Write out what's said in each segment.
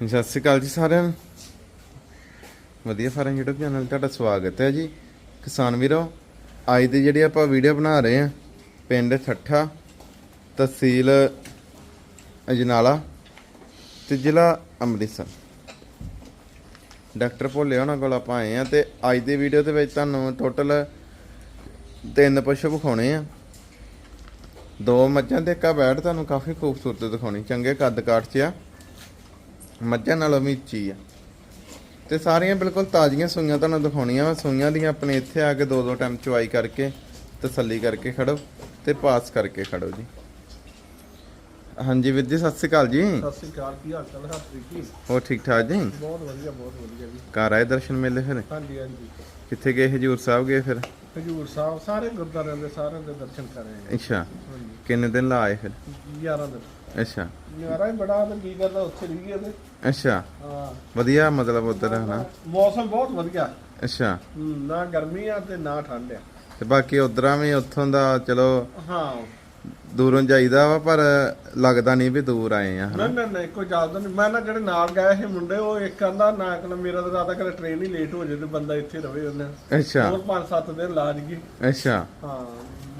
ਸਤਿ ਸ਼੍ਰੀ ਅਕਾਲ ਜੀ ਸਾਰਿਆਂ ਨੂੰ। ਵਧੀਆ ਫਾਰਮ YouTube ਚੈਨਲ ਤੁਹਾਡਾ ਸਵਾਗਤ ਹੈ ਜੀ। ਕਿਸਾਨ ਵੀਰੋ, ਅੱਜ ਦੀ ਜਿਹੜੀ ਆਪਾਂ ਵੀਡੀਓ ਬਣਾ ਰਹੇ ਹਾਂ, ਪਿੰਡ ਠੱਠਾ ਤਹਿਸੀਲ ਅਜਨਾਲਾ ਤੇ ਜ਼ਿਲ੍ਹਾ ਅੰਮ੍ਰਿਤਸਰ। ਡਾਕਟਰ ਭੋਲੇ ਉਹਨਾਂ ਕੋਲ ਆਪਾਂ ਆਏ ਆ ਤੇ ਅੱਜ ਦੀ ਵੀਡੀਓ ਦੇ ਵਿੱਚ ਤੁਹਾਨੂੰ ਟੋਟਲ ਤਿੰਨ ਪਸ਼ੂ ਵਿਖਾਉਣੇ ਆ। ਦੋ ਮੱਝਾਂ ਤੇ ਇੱਕ ਆ ਬੈਠ, ਤੁਹਾਨੂੰ ਕਾਫੀ ਖੂਬਸੂਰਤ ਦਿਖਾਉਣੀ। ਚੰਗੇ ਕੱਦ ਕਾਠ 'ਚ ਆ। ਮੱਝਾਂ ਨਾਲੋਂ ਵੀ ਉੱਚੀ ਆ। ਤੇ ਸਾਰੀਆਂ ਬਿਲਕੁਲ ਤਾਜ਼ੀਆਂ ਸੂਈਆਂ ਤੁਹਾਨੂੰ ਦਿਖਾਉਣੀਆਂ ਵਾ। ਸੂਈਆਂ ਦੀਆਂ ਆਪਣੇ ਇੱਥੇ ਆ ਕੇ ਦੋ ਦੋ ਟਾਈਮ ਚੁਆਈ ਕਰਕੇ ਤਸੱਲੀ ਕਰਕੇ ਖੜੋ ਤੇ ਪਾਸ ਕਰਕੇ ਖੜੋ ਜੀ। ਹਾਂਜੀ ਵੀਰ ਜੀ ਸਤਿ ਸ਼੍ਰੀ ਅਕਾਲ ਜੀ। ਸਤਿ ਸ੍ਰੀ ਅਕਾਲ ਕੀ ਹਾਲ ਚਾਲ ਹੈ ਜੀ। ਹੋਰ ਠੀਕ ਠਾਕ ਜੀ? ਬਹੁਤ ਵਧੀਆ ਬਹੁਤ ਵਧੀਆ ਜੀ। ਘਰ ਆਏ ਦਰਸ਼ਨ ਮੇਲੇ ਫਿਰ? ਹਾਂਜੀ ਹਾਂਜੀ। ਕਿੱਥੇ ਗਏ ਹਜੂਰ ਸਾਹਿਬ ਗਏ ਫਿਰ? ਹਜੂਰ ਸਾਹਿਬ ਸਾਰੇ ਗੁਰਦੁਆਰਿਆਂ ਦੇ ਸਾਰਿਆਂ ਦੇ ਦਰਸ਼ਨ ਕਰੇ ਅੱਛਾ। ਕਿੰਨੇ ਦਿਨ ਲਾ ਆਏ ਫਿਰ? 11 ਦਿਨ। ਅੱਛਾ। ਯਾਰਾ ਹੀ ਬੜਾ ਤੇ ਕੀ ਕਰਦਾ ਉੱਥੇ ਰਹੀਏ ਤੇ। ਅੱਛਾ। ਹਾਂ। ਵਧੀਆ ਮਤਲਬ ਉਧਰ ਹਨਾ ਮੌਸਮ ਬਹੁਤ ਵਧੀਆ। ਅੱਛਾ। ਹਮ, ਨਾ ਗਰਮੀ ਆ ਤੇ ਨਾ ਠੰਡ ਆ। ਤੇ ਬਾਕੀ ਉਧਰਾਂ ਵੀ ਉੱਥੋਂ ਦਾ ਚਲੋ ਹਾਂ। ਦੂਰੋਂ ਜਾਈਦਾ ਵਾ ਪਰ ਲੱਗਦਾ ਨਹੀਂ ਵੀ ਦੂਰ ਆਏ ਆ ਨਹੀਂ ਨਹੀਂ ਨਹੀਂ ਕੋਈ ਜ਼ਿਆਦਾ ਨਹੀਂ ਮੈਂ ਨਾ ਜਿਹੜੇ ਨਾਲ ਗਏ ਸੀ ਮੁੰਡੇ ਉਹ ਇੱਕ ਕਹਿੰਦਾ ਨਾ ਕਹਿੰਦਾ ਮੇਰਾ ਤਾਂ ਰਾਤਾ ਕਰੇ ਟ੍ਰੇਨ ਹੀ ਲੇਟ ਹੋ ਜੇ ਤੇ ਬੰਦਾ ਇੱਥੇ ਰਵੇ ਉਹਨੇ ਅੱਛਾ। ਹੋਰ 5-7 ਦਿਨ ਲਾ ਜਗੀ ਅੱਛਾ। ਹਾਂ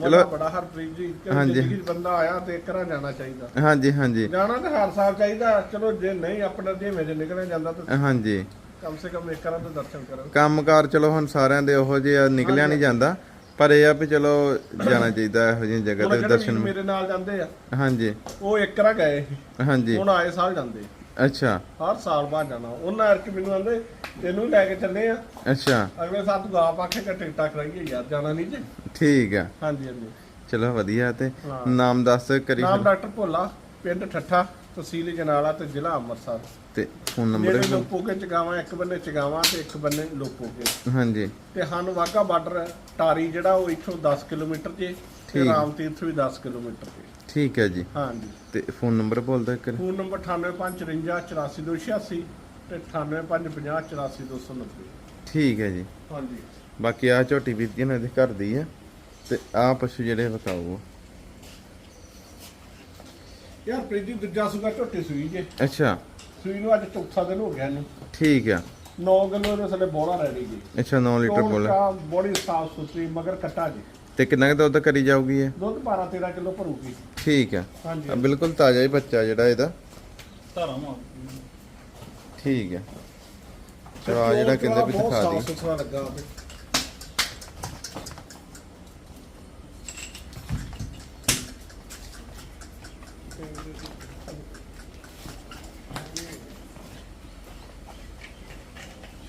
ਚਲੋ। ਬੜਾ ਹਰਪ੍ਰੀਤ ਜੀ। ਜ਼ਿੰਦਗੀ ਬੰਦਾ ਆਇਆ ਤੇ ਇੱਕ ਰਾਂ ਜਾਣਾ ਚਾਹੀਦਾ। ਹਾਂਜੀ ਹਾਂਜੀ। ਜਾਣਾ ਤਾਂ ਹਰ ਸਾਲ ਚਾਹੀਦਾ। ਚਲੋ ਜੇ ਨਹੀਂ ਆਪਣਾ ਜੇ ਨਿਕਲਿਆ ਜਾਂਦਾ ਤਾਂ ਹਾਂਜੀ। ਕਮ ਸੇ ਕਮ ਇੱਕ ਵਾਰ ਤਾਂ ਦਰਸ਼ਨ ਕਰੋ। ਕੰਮਕਾਰ ਚਲੋ ਹੁਣ ਸਾਰਿਆਂ ਦੇ ਉਹੋ ਜਿਹਾ ਨਿਕਲਿਆ ਨਹੀਂ ਜਾਂਦਾ। ਪਰ ਇਹ ਆ ਵੀ ਚਲੋ ਜਾਣਾ ਚਾਹੀਦਾ ਇਹੋ ਜਿਹੀਆਂ ਜਗ੍ਹਾ ਤੇ ਦਰਸ਼ਨ ਮੇਰੇ ਨਾਲ ਜਾਂਦੇ ਆ ਹਾਂਜੀ। ਉਹ ਇੱਕ ਵਾਰ ਗਏ। ਹਾਂਜੀ। ਹੁਣ ਆਏ ਸਾਲ ਜਾਂਦੇ। ਅੱਛਾ। ਹਰ ਸਾਲ ਬਾਅਦ ਜਾਣਾ। ਉਹਨਾਂ ਅਰਕ ਮੈਨੂੰ ਆਂਦੇ ਤੈਨੂੰ ਲੈ ਕੇ ਚੱਲੇ ਆ। ਅੱਛਾ। ਅਗਲੇ ਸਾਲ ਤੂੰ ਆਪ ਆਖੇ ਕਿ ਟਿਕਟਾਂ ਕਰਾਈਏ ਯਾਰ ਜਾਣਾ ਨਹੀਂ ਜੇ। ਠੀਕ ਆ। ਹਾਂਜੀ ਹਾਂਜੀ। ਚਲੋ ਵਧੀਆ ਤੇ। ਨਾਮ ਦੱਸ ਕਰੀ ਨਾਮ। ਡਾਕਟਰ ਭੋਲਾ ਪਿੰਡ ਠੱਠਾ। ਤਹਿਸੀਲ ਜਨਾਲਾ ਤੇ ਜ਼ਿਲ੍ਹਾ ਅੰਮ੍ਰਿਤਸਰ। ਤੇ ਫੋਨ ਨੰਬਰ ਜਿਹੜੇ ਲੋਪੋਕੇ ਚਗਾਵਾਂ ਇੱਕ ਬੰਨੇ ਚਗਾਵਾਂ ਤੇ ਇੱਕ ਬੰਨੇ ਲੋਪੋਕੇ ਹਾਂਜੀ। ਤੇ ਸਾਨੂੰ ਵਾਗਾ ਬਾਰਡਰ ਟਾਰੀ ਜਿਹੜਾ ਉਹ ਇੱਥੋਂ 10 ਕਿਲੋਮੀਟਰ ਤੇ ਤੇ। ਰਾਮ ਤੀਰਥ ਵੀ 10 ਕਿਲੋਮੀਟਰ ਤੇ ਠੀਕ ਹੈ ਜੀ। ਹਾਂਜੀ। ਤੇ ਫੋਨ ਨੰਬਰ ਬੋਲ ਦਿਓ ਇੱਕ। ਫੋਨ ਨੰਬਰ 9854544286 ਤੇ 9855544290 ਠੀਕ ਹੈ ਜੀ। ਹਾਂਜੀ। ਬਾਕੀ ਆ ਝੋਟੀ ਵੀਰ ਜੀ ਨੇ ਦੇ ਘਰ ਦੀ ਆ ਤੇ ਆ ਪਸ਼ੂ ਜਿਹੜੇ ਬਤਾਓ ਯਾਰ ਪ੍ਰੀਤੀ ਦੂਜਾ ਸੁਗਾ ਝੋਟੀ ਸੂਈ ਜੇ। ਅੱਛਾ। ਸੂਈ ਨੂੰ ਅੱਜ ਚੌਥਾ ਦਿਨ ਹੋ ਗਿਆ ਇਹਨੂੰ। ਠੀਕ ਆ। 9 ਕਿਲੋ ਦੇ ਥੱਲੇ ਬੋਲਾ ਰੈਡੀ ਜੀ। ਅੱਛਾ 9 ਲੀਟਰ ਬੋਲ ਬੋਡੀ ਸਾਫ਼ ਸੁਥਰੀ ਮਗਰ ਕੱਟਾ ਜੀ। ਤੇ ਕਿੰਨਾ ਕੁ ਦੁੱਧ ਕਰੀ ਜਾਊਗੀ ਇਹ? ਦੁੱਧ 12 13 ਕਿਲੋ ਭਰੂਗੀ। ਠੀਕ ਆ। ਹਾਂਜੀ। ਬਿਲਕੁਲ ਤਾਜ਼ਾ ਹੀ ਬੱਚਾ ਜਿਹੜਾ ਇਹਦਾ। ਧਾਰਾ ਮਾਰ ਠੀਕ ਆ। ਚਲੋ ਆ ਜਿਹੜਾ ਕਹਿੰਦੇ ਵੀ ਦਿਖਾ ਸਾਫ਼ ਦੀ ਸੁਥਰਾ ਲੱਗਾ ਆਪੇ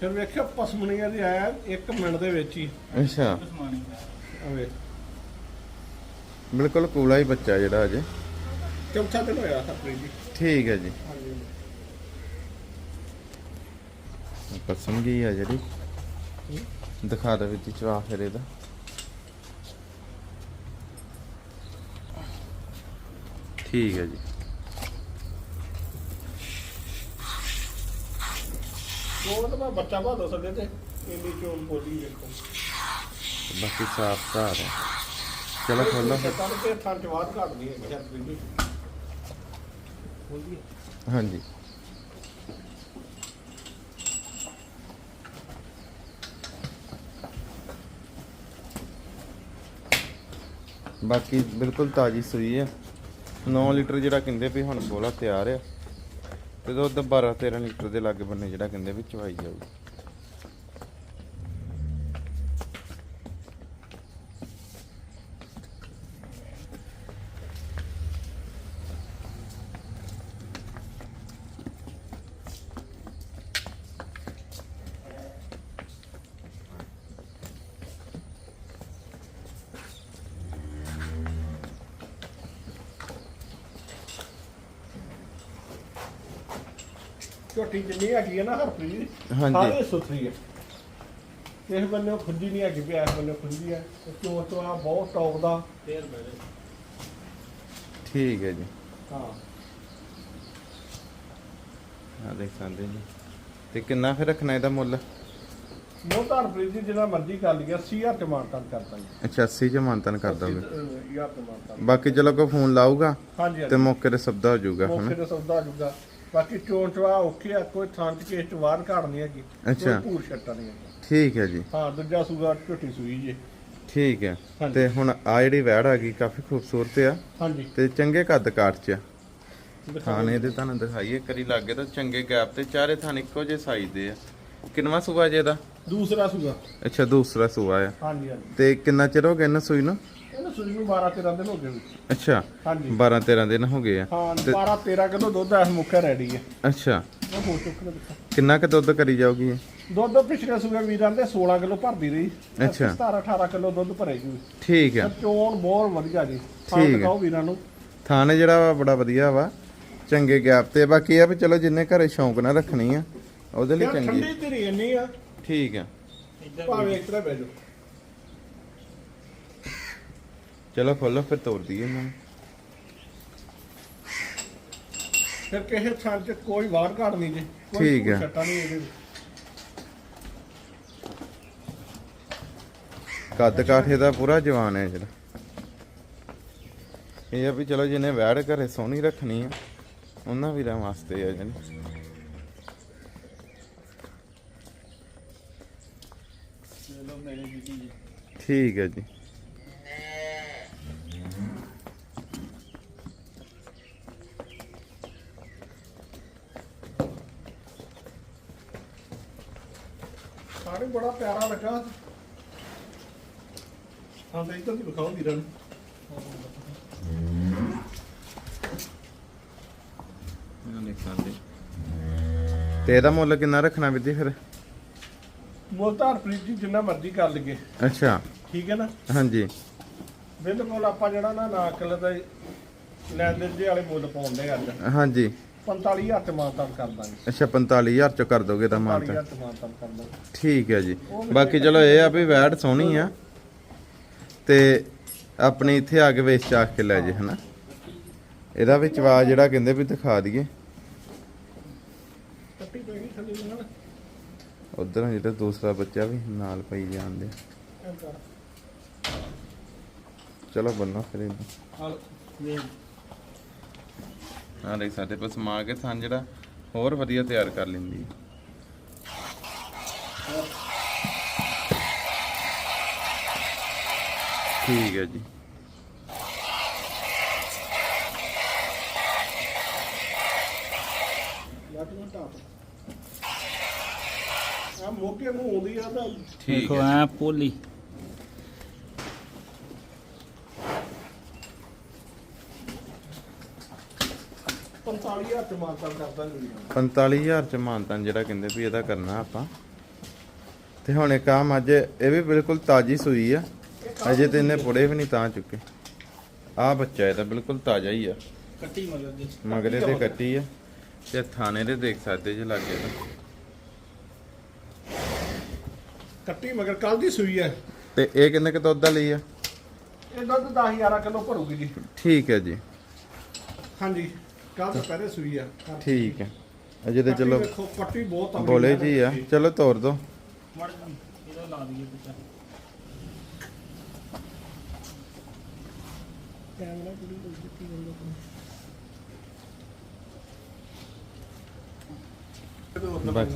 ਫਿਰ ਵੇਖਿਆ ਪਸਮਣੀਆਂ ਦੀ ਆਇਆ 1 ਮਿੰਟ ਦੇ ਵਿੱਚ ਹੀ। ਅੱਛਾ। ਬਿਲਕੁਲ ਕੂਲਾ ਹੀ ਬੱਚਾ ਜਿਹੜਾ ਅਜੇ ਚੌਥਾ ਦਿਨ ਹੋਇਆ ਸਪਰੀ ਜੀ। ਠੀਕ ਹੈ ਜੀ। ਹਾਂਜੀ। ਪਸੰਦ ਗਈ ਆ ਜਿਹੜੀ। ਦਿਖਾ ਦੇ ਵਿੱਚ ਚਵਾ ਫਿਰ ਇਹਦਾ। ਠੀਕ ਹੈ ਜੀ। ਉਹ ਤਾਂ ਮੈਂ ਬੱਚਾ ਬਾਦ ਸਕਦੇ ਤੇ ਇੰਨੀ ਚੋਲ ਬੋਲੀ ਵੇਖੋ ਬਾਕੀ ਸਾਫ਼ ਘਰ ਹੈ। ਚਲੋ ਖੋਲੋ ਤਾਂ ਕਿ ਥਾਂ ਚ ਬਾਤ ਹਾਂਜੀ। ਬਾਕੀ ਬਿਲਕੁਲ ਤਾਜੀ ਸੂਈ ਹੈ। 9 ਲੀਟਰ ਜਿਹੜਾ ਕਹਿੰਦੇ ਵੀ ਹੁਣ ਬੋਲਾ ਤਿਆਰ ਆ। ਤੇ ਦੁੱਧ 12 13 ਲੀਟਰ ਦੇ ਲਾਗੇ ਬੰਨੇ ਜਿਹੜਾ ਕਹਿੰਦੇ ਵੀ ਚਵਾਈ ਜਾਊਗੀ ਝੋਟੀ ਜਿੰਨੀ ਹੈਗੀ ਹੈ ਨਾ ਹਰਪ੍ਰੀਤ ਹਾਂਜੀ। ਸਾਰੀ ਸੁਥਰੀ ਹੈ ਇਸ ਬੰਨੇ ਖੁੰਦੀ ਨਹੀਂ ਹੈਗੀ ਵੀ ਇਸ ਬੰਨੇ ਖੁੰਦੀ ਹੈ ਤੇ ਚੋਰ ਤੋਂ ਆ ਬਹੁਤ ਟੌਪ ਦਾ। ਫੇਰ ਮੇਰੇ ਠੀਕ ਹੈ ਜੀ। ਹਾਂ। ਆ ਦੇਖ ਸਕਦੇ ਜੀ। ਤੇ ਕਿੰਨਾ ਫਿਰ ਰੱਖਣਾ ਇਹਦਾ ਮੁੱਲ? ਮੋਹ ਤਾਂ ਹਰਪ੍ਰੀਤ ਜੀ ਜਿੰਨਾ ਮਰਜ਼ੀ ਕਰ ਲਿਆ 80000 ਤੇ ਮਾਨਤਾਨ ਜੀ। ਅੱਛਾ 80 ਚ ਮਾਨਤਨ ਕਰ ਦੋਗੇ? ਯਾਰ ਤੇ ਮਾਨਤਾਨ ਬਾਕੀ ਚਲੋ ਕੋਈ ਫੋਨ ਲਾਊਗਾ ਹਾਂਜੀ ਤੇ ਹਾਂਜੀ ਮੌਕੇ ਤੇ ਸਬਦਾ ਹੋ ਜਾਊਗਾ ਮੌਕੇ ਹਨਾ? ਤੇ ਸੌਦਾ ਆ ਜਾਊਗਾ। ਬਾਕੀ ਚੋਣ ਚਵਾ ਓਕੇ ਆ ਕੋਈ ਥਾਂ ਚ ਕੇਸ ਚ ਬਾਹਰ ਘਾੜ ਨਹੀਂ ਹੈਗੀ ਅੱਛਾ। ਕੋਈ ਭੂਰ ਛੱਟਾ ਨਹੀਂ ਹੈਗਾ। ਠੀਕ ਹੈ ਜੀ। ਹਾਂ ਦੂਜਾ ਸੂਗਾ ਝੋਟੀ ਸੂਈ ਜੇ। ਠੀਕ ਹੈ। ਹਾਂਜੀ। ਤੇ ਹੁਣ ਆ ਜਿਹੜੀ ਵੈੜ ਆ ਗਈ ਕਾਫੀ ਖੂਬਸੂਰਤ ਆ। ਹਾਂਜੀ। ਤੇ ਚੰਗੇ ਕੱਦ ਕਾਠ ਚ ਆ। ਥਾਣੇ ਦੇ ਤੁਹਾਨੂੰ ਦਿਖਾਈਏ ਕਰੀ ਲੱਗੇ ਤਾਂ ਚੰਗੇ ਗੈਪ ਤੇ ਚਾਰੇ ਥਾਨ ਇੱਕੋ ਜਿਹੇ ਸਾਈਜ਼ ਦੇ ਆ। ਕਿੰਨਵਾ ਸੂਆ ਜੇ ਦਾ ਦੂਸਰਾ ਸੂਗਾ ਅੱਛਾ ਦੂਸਰਾ ਸੂਆ ਆ। ਹਾਂਜੀ ਹਾਂਜੀ। ਤੇ ਕਿੰਨਾ ਚਿਰ ਹੋ ਗਿਆ ਇਹਨਾਂ ਸੂਈ ਨੂੰ? ਸੂਈ ਨੂੰ 12 13 ਦਿਨ ਹੋ ਗਏ ਵੀ। ਅੱਛਾ ਹਾਂਜੀ। 12 13 ਦਿਨ ਹੋ ਗਏ ਆ। ਹਾਂ ਤੇ- 12 13 ਕਿਲੋ ਦੁੱਧ ਐਸ ਮੁੱਖਿਆ ਰੈਡੀ ਹੈ ਅੱਛਾ। ਉਹ ਹੋ ਚੁੱਕਾ ਦੇਖੋ। ਕਿੰਨਾ ਕੁ ਦੁੱਧ ਕਰੀ ਜਾਊਗੀ ਇਹ? ਦੁੱਧ ਪਿਛਲੇ ਸੂਏ ਵੀਰਾਂ ਦੇ 16 ਕਿਲੋ ਭਰਦੀ ਰਹੀ। ਅੱਛਾ। 17 18 ਕਿਲੋ ਦੁੱਧ ਭਰੇਗੀ। ਠੀਕ ਆ। ਚੋਣ ਬਹੁਤ ਵਧੀਆ ਜੀ। ਠੀਕ ਹਾਂ। ਦਿਖਾਓ ਵੀਰਾਂ ਨੂੰ। ਥਾਣੇ ਜਿਹੜਾ ਵਾ ਬੜਾ ਵਧੀਆ ਵਾ ਚੰਗੇ ਗੈਪ ਤੇ ਬਾਕੀ ਇਹ ਆ ਵੀ ਚਲੋ ਜਿੰਨੇ ਘਰੇ ਸ਼ੌਂਕ ਨਾਲ ਰੱਖਣੀ ਆ ਉਹਦੇ ਲਈ ਯਾਰ ਚੰਗੀ ਠੰਡੀ ਧੀਰੀ ਇੰਨੀ ਆ। ਠੀਕ ਆ। ਭਾਵੇਂ ਇੱਕ ਤਰ੍ਹਾਂ ਬਹਿ ਜਾਓ। ਚਲੋ ਖੋਲੋ ਫਿਰ ਤੋੜ ਦਈਏ ਇਹਨਾਂ ਨੂੰ। ਫਿਰ ਕਿਸੇ ਥਾਂ 'ਚ ਕੋਈ ਵਾਰ ਘਾੜ ਨਹੀਂ ਜੀ। ਠੀਕ ਹੈ। ਛੱਟਾ ਨਹੀਂ ਇਹਦੇ ਵਿੱਚ। ਕੱਦ ਕਾਠੇ ਦਾ ਪੂਰਾ ਜਵਾਨ ਹੈ ਜਿਹੜਾ। ਇਹ ਆ ਵੀ ਚਲੋ ਜਿਹਨੇ ਵੈੜ ਘਰੇ ਸੋਹਣੀ ਰੱਖਣੀ ਆ ਉਹਨਾਂ ਵੀਰਾਂ ਵਾਸਤੇ ਆ ਜਣੀ ਠੀਕ ਹੈ ਜੀ ਸਾਰੇ ਬੜਾ ਪਿਆਰਾ ਲੱਗਾ ਹਾਂ ਤੇ ਇੱਧਰ ਦੀ ਵਿਖਾਓ ਵੀਰਾਂ ਨੂੰ। ਤੇ ਇਹਦਾ ਮੁੱਲ ਕਿੰਨਾ ਰੱਖਣਾ ਵੀਰ ਜੀ ਫਿਰ? ਮੁੱਲ ਤਾਂ ਹਰਪ੍ਰੀਤ ਜੀ ਜਿੰਨਾ ਮਰਜ਼ੀ ਕਰ ਲਈਏ। ਅੱਛਾ। ਠੀਕ ਹੈ ਨਾ? ਹਾਂਜੀ। ਬਿਲਕੁਲ ਆਪਾਂ ਜਿਹੜਾ ਨਾ ਨਾ ਕਿੱਲੇ ਦਾ ਲੈਣ ਦੇ ਜੇ ਵਾਲੇ ਮੁੱਲ ਪਾਉਂਦੇ ਅੱਜ। ਹਾਂਜੀ। 45000 ਚ ਮਾਨਤਾਨ ਕਰ ਦਾਂਗੇ। ਅੱਛਾ 45000 ਚ ਕਰ ਦੋਗੇ ਤਾਂ ਮਾਨ ਤਾਂ। 45000 ਚ ਮਾਨਤਾਨ ਕਰ ਦਾਂਗੇ। ਠੀਕ ਹੈ ਜੀ। ਬਾਕੀ ਚਲੋ ਇਹ ਆ ਵੀ ਵੈੜ ਸੋਹਣੀ ਆ। ਤੇ ਆਪਣੀ ਇੱਥੇ ਆ ਕੇ ਵੇਚ ਚਾਖ ਕੇ ਲੈ ਜੇ ਹਨਾ। ਇਹਦਾ ਵਾ ਜਿਹੜਾ ਕਹਿੰਦੇ ਵੀ ਦਿਖਾ ਦਈਏ। ਕੱਟੀ ਪੈਣੀ ਥੱਲੇ ਨੂੰ ਨਾ ਉਧਰ ਜਿਹੜਾ ਦੂਸਰਾ ਬੱਚਾ ਵੀ ਨਾਲ ਪਈ ਜਾਂਦੇ। ਚਲੋ ਬੰਨੋ ਫਿਰ ਇਹਨੂੰ। ਹਾਲ ਵੇਖ ਆ ਦੇਖ ਸਾਡੇ ਪਾਸ ਸਮਾ ਕੇ ਥਾਂ ਜਿਹੜਾ ਹੋਰ ਵਧੀਆ ਤਿਆਰ ਕਰ ਲੈਂਦੀ ਹੈ। ਠੀਕ ਹੈ ਜੀ। ਆ ਮੋਕੇ ਨੂੰ ਆਉਂਦੀ ਆ ਤਾਂ ਠੀਕ ਦੇਖੋ ਹੈ ਐ ਪੋਲੀ। ਪੰਤਾਲੀ ਹਜ਼ਾਰ ਚ ਮਾਨਤਾਨ ਕਰ ਦਾਂਗੇ 45000 ਚ ਮਾਨਤਨ ਜਿਹੜਾ ਕਹਿੰਦੇ ਵੀ ਇਹਦਾ ਕਰਨਾ ਆਪਾਂ। ਤੇ ਹੁਣ ਇੱਕ ਆ ਮੱਝ ਇਹ ਵੀ ਬਿਲਕੁਲ ਤਾਜੀ ਸੂਈ ਆ। ਅਜੇ ਤੇ ਇਹਨੇ ਪੁੜੇ ਵੀ ਨਹੀਂ ਤਾਂ ਚੁੱਕੇ। ਆ ਬੱਚਾ ਇਹਦਾ ਬਿਲਕੁਲ ਤਾਜ਼ਾ ਹੀ ਆ। ਕੱਟੀ ਮਗਰ ਦੀ ਮਗਰੇ ਤੇ ਕੱਟੀ ਆ ਤੇ ਥਾਣੇ ਦੇ ਦੇਖ ਸਕਦੇ ਜੇ ਲੱਗੇ ਤਾਂ ਕੱਟੀ ਮਗਰ ਕੱਲ ਦੀ ਸੂਈ ਹੈ ਤੇ ਇਹ ਕਿੰਨੇ ਕੁ ਦੁੱਧ ਦਾ ਲਈ ਆ? ਇਹ ਦੁੱਧ 10 11 ਕਿਲੋ ਭਰੂਗੀ ਜੀ। ਠੀਕ ਹੈ ਜੀ। ਹਾਂਜੀ। ਕੱਲ ਪਹਿਲੇ ਸੂਈ ਆ। ਠੀਕ ਹੈ। ਅਜੇ ਤੇ ਚਲੋ ਵੇਖੋ, ਕੱਟੀ ਬਹੁਤ ਤਗੜੀ ਬੋਲੇ ਜੀ ਆ। ਚਲੋ ਤੋਰ ਦੋ। ਮੜ ਇਹਦਾ ਲਾ ਦਈਏ ਪਿੱਛਾ। ਕੈਮਰਾ ਕੁੜੀ ਤੋਂ ਦਿੱਤੀ ਬੰਦਾ ਬਸ।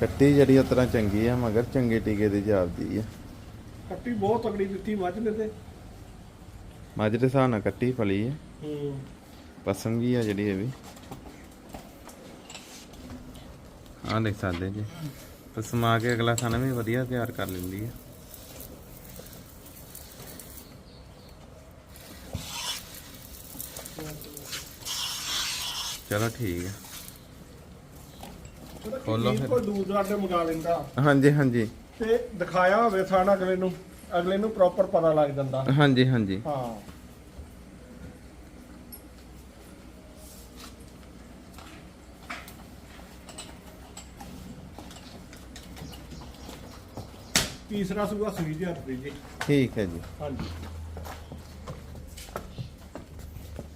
ਕੱਟੀ ਜਿਹੜੀ ਉਸ ਤਰ੍ਹਾਂ ਚੰਗੀ ਆ ਮਗਰ ਚੰਗੇ ਟੀਕੇ ਦੀ ਜਾਪਦੀ ਆ। ਕੱਟੀ ਬਹੁਤ ਤਗੜੀ ਦਿੱਤੀ ਮੱਝ ਨੇ ਤੇ। ਮੱਝ ਦੇ ਹਿਸਾਬ ਨਾਲ ਕੱਟੀ ਫਲੀ ਆ। ਹੂੰ। ਪਸੰਦ ਵੀ ਆ ਜਿਹੜੀ ਇਹ ਵੀ? ਆਹ ਦੇਖ ਸਕਦੇ ਜੀ। ਪਸਮਾ ਕੇ ਅਗਲਾ ਖਾਣਾ ਵੀ ਵਧੀਆ ਤਿਆਰ ਕਰ ਲੈਂਦੀ ਹੈ ਚਲੋ ਠੀਕ ਹੈ ਖੋਲੋ ਫਿਰ। ਕੋਈ ਦੂਰ ਦਰਾਡੇ ਮੰਗਾ ਲੈਂਦਾ? ਹਾਂਜੀ ਹਾਂਜੀ। ਤੇ ਦਿਖਾਇਆ ਹੋਵੇ ਥਾਣਾ ਅਗਲੇ ਨੂੰ ਅਗਲੇ ਨੂੰ ਪ੍ਰੋਪਰ ਪਤਾ ਲੱਗ ਜਾਂਦਾ। ਹਾਂਜੀ ਹਾਂਜੀ। ਹਾਂ। ਤੀਸਰਾ ਸੂਆ ਸੂਈ ਦੇ ਹੱਥ ਜੀ। ਠੀਕ ਹੈ ਜੀ। ਹਾਂਜੀ।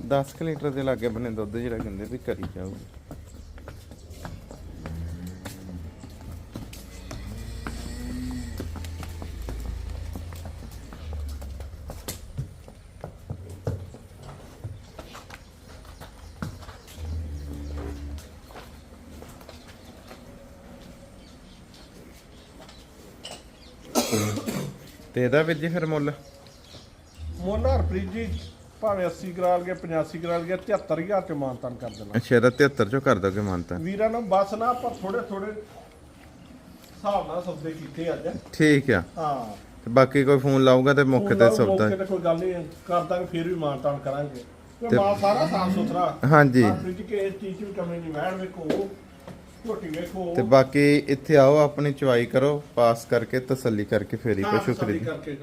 10 ਕੁ ਲੀਟਰ ਦੇ ਲਾਗੇ ਬਨੇ ਦੁੱਧ ਜਿਹੜਾ ਕਹਿੰਦੇ ਵੀ ਕਰੀ ਜਾਊਗੀ। ਤੇ ਇਹਦਾ ਵੀਰ ਜੀ ਫਿਰ ਮੁੱਲ? ਮੁੱਲ ਹਰਪ੍ਰੀਤ ਜੀ ਭਾਵੇਂ 80 ਕਰਾ ਲਗੇ 85 ਕਰਾ ਲਗੇ 73000 ਚ ਮਾਨਤਨ ਕਰ ਦੇਣਾ। ਅੱਛਾ ਇਹਦਾ 73 ਚੋਂ ਕਰ ਦੋਗੇ ਮਾਨਤਾ ਵੀਰਾਂ ਨੂੰ ਬਸ ਨਾ ਆਪਾਂ ਥੋੜੇ ਥੋੜੇ ਹਿਸਾਬ ਨਾਲ ਸੌਦੇ ਕੀਤੇ ਅੱਜ। ਠੀਕ ਆ। ਹਾਂ। ਤੇ ਬਾਕੀ ਕੋਈ ਫੋਨ ਲਾਊਗਾ ਤੇ ਮੌਕੇ ਤੇ ਸੌਦਾ। ਮੌਕੇ ਤੇ ਕੋਈ ਗੱਲ ਨਹੀਂ ਕਰ ਦਾਂਗੇ ਫਿਰ ਵੀ ਮਾਨਤਾਨ ਕਰਾਂਗੇ। ਤੇ ਤੇ- ਮਾਲ ਸਾਰਾ ਸਾਫ਼ ਸੁਥਰਾ। ਹਾਂਜੀ। ਹਰਪ੍ਰੀਤ ਜੀ ਕਿਸੇ ਚੀਜ਼ 'ਚ ਵੀ ਕਮੀ ਨਹੀਂ ਵੈਣ ਵੇਖੋ। ਝੋਟੀ ਵੇਖੋ। ਤੇ ਬਾਕੀ ਇੱਥੇ ਆਓ ਆਪਣੀ ਚੁਆਈ ਕਰੋ ਪਾਸ ਕਰਕੇ ਤਸੱਲੀ ਕਰਕੇ ਫੇਰ ਪਸ਼ੂ ਖਰੀਦੋ ਕਰਕੇ।